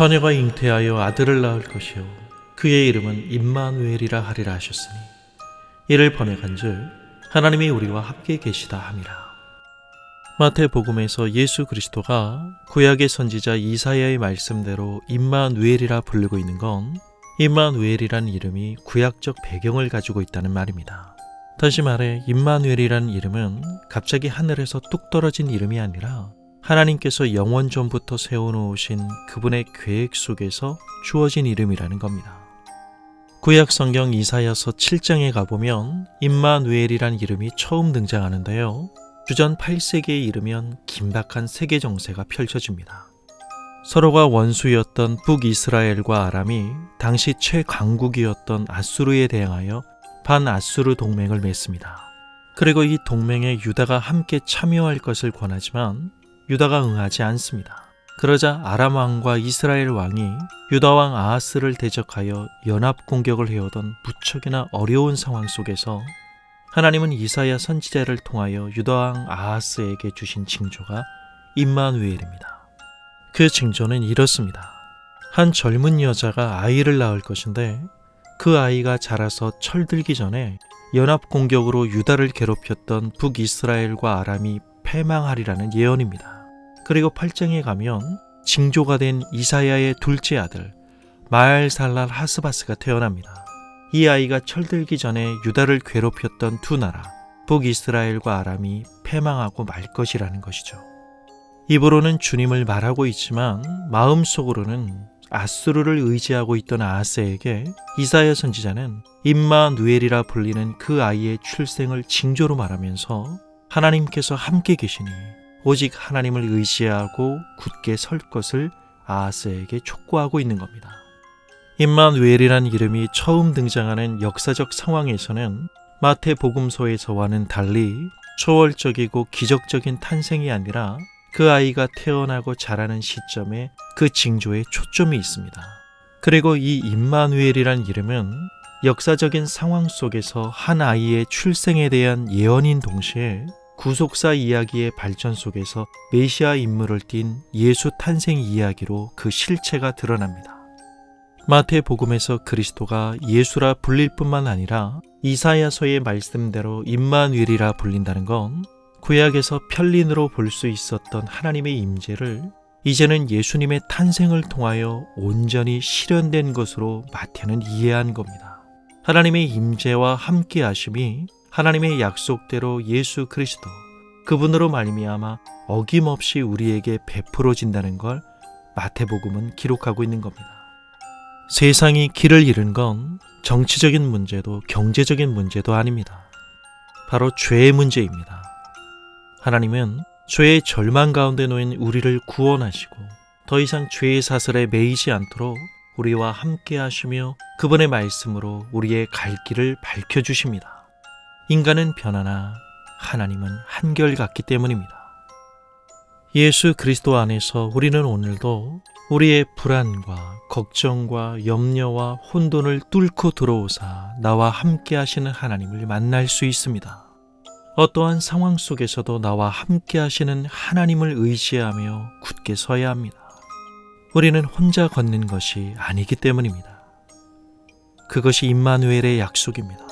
처녀가 잉태하여 아들을 낳을 것이요 그의 이름은 임마누엘이라 하리라 하셨으니 이를 번역한즉 하나님이 우리와 함께 계시다 함이라. 마태복음에서 예수 그리스도가 구약의 선지자 이사야의 말씀대로 임마누엘이라 부르고 있는 건 임마누엘이란 이름이 구약적 배경을 가지고 있다는 말입니다. 다시 말해 임마누엘이란 이름은 갑자기 하늘에서 뚝 떨어진 이름이 아니라 하나님께서 영원 전부터 세워놓으신 그분의 계획 속에서 주어진 이름이라는 겁니다. 구약 성경 이사야서 7장에 가보면 임마누엘이란 이름이 처음 등장하는데요. 주전 8세기에 이르면 긴박한 세계 정세가 펼쳐집니다. 서로가 원수였던 북이스라엘과 아람이 당시 최강국이었던 아수르에 대항하여 반아수르 동맹을 맺습니다. 그리고 이 동맹에 유다가 함께 참여할 것을 권하지만 유다가 응하지 않습니다. 그러자 아람 왕과 이스라엘 왕이 유다 왕 아하스를 대적하여 연합 공격을 해오던 무척이나 어려운 상황 속에서 하나님은 이사야 선지자를 통하여 유다 왕 아하스에게 주신 징조가 임마누엘입니다. 그 징조는 이렇습니다. 한 젊은 여자가 아이를 낳을 것인데 그 아이가 자라서 철들기 전에 연합 공격으로 유다를 괴롭혔던 북이스라엘과 아람이 패망하리라는 예언입니다. 그리고 8장에 가면 징조가 된 이사야의 둘째 아들 마알살랄 하스바스가 태어납니다. 이 아이가 철들기 전에 유다를 괴롭혔던 두 나라 북이스라엘과 아람이 패망하고 말 것이라는 것이죠. 입으로는 주님을 말하고 있지만 마음속으로는 아수르를 의지하고 있던 아하스에게 이사야 선지자는 임마 누엘이라 불리는 그 아이의 출생을 징조로 말하면서 하나님께서 함께 계시니 오직 하나님을 의지하고 굳게 설 것을 아하스에게 촉구하고 있는 겁니다. 임마누엘이란 이름이 처음 등장하는 역사적 상황에서는 마태복음서에서와는 달리 초월적이고 기적적인 탄생이 아니라 그 아이가 태어나고 자라는 시점에 그 징조에 초점이 있습니다. 그리고 이 임마누엘이란 이름은 역사적인 상황 속에서 한 아이의 출생에 대한 예언인 동시에 구속사 이야기의 발전 속에서 메시아 인물을 띤 예수 탄생 이야기로 그 실체가 드러납니다. 마태 복음에서 그리스도가 예수라 불릴 뿐만 아니라 이사야서의 말씀대로 임마누엘이라 불린다는 건 구약에서 편린으로 볼 수 있었던 하나님의 임재를 이제는 예수님의 탄생을 통하여 온전히 실현된 것으로 마태는 이해한 겁니다. 하나님의 임재와 함께 하심이 하나님의 약속대로 예수 그리스도 그분으로 말미암아 어김없이 우리에게 베풀어진다는 걸 마태복음은 기록하고 있는 겁니다. 세상이 길을 잃은 건 정치적인 문제도 경제적인 문제도 아닙니다. 바로 죄의 문제입니다. 하나님은 죄의 절망 가운데 놓인 우리를 구원하시고 더 이상 죄의 사슬에 매이지 않도록 우리와 함께 하시며 그분의 말씀으로 우리의 갈 길을 밝혀 주십니다. 인간은 변하나 하나님은 한결같기 때문입니다. 예수 그리스도 안에서 우리는 오늘도 우리의 불안과 걱정과 염려와 혼돈을 뚫고 들어오사 나와 함께 하시는 하나님을 만날 수 있습니다. 어떠한 상황 속에서도 나와 함께 하시는 하나님을 의지하며 굳게 서야 합니다. 우리는 혼자 걷는 것이 아니기 때문입니다. 그것이 임마누엘의 약속입니다.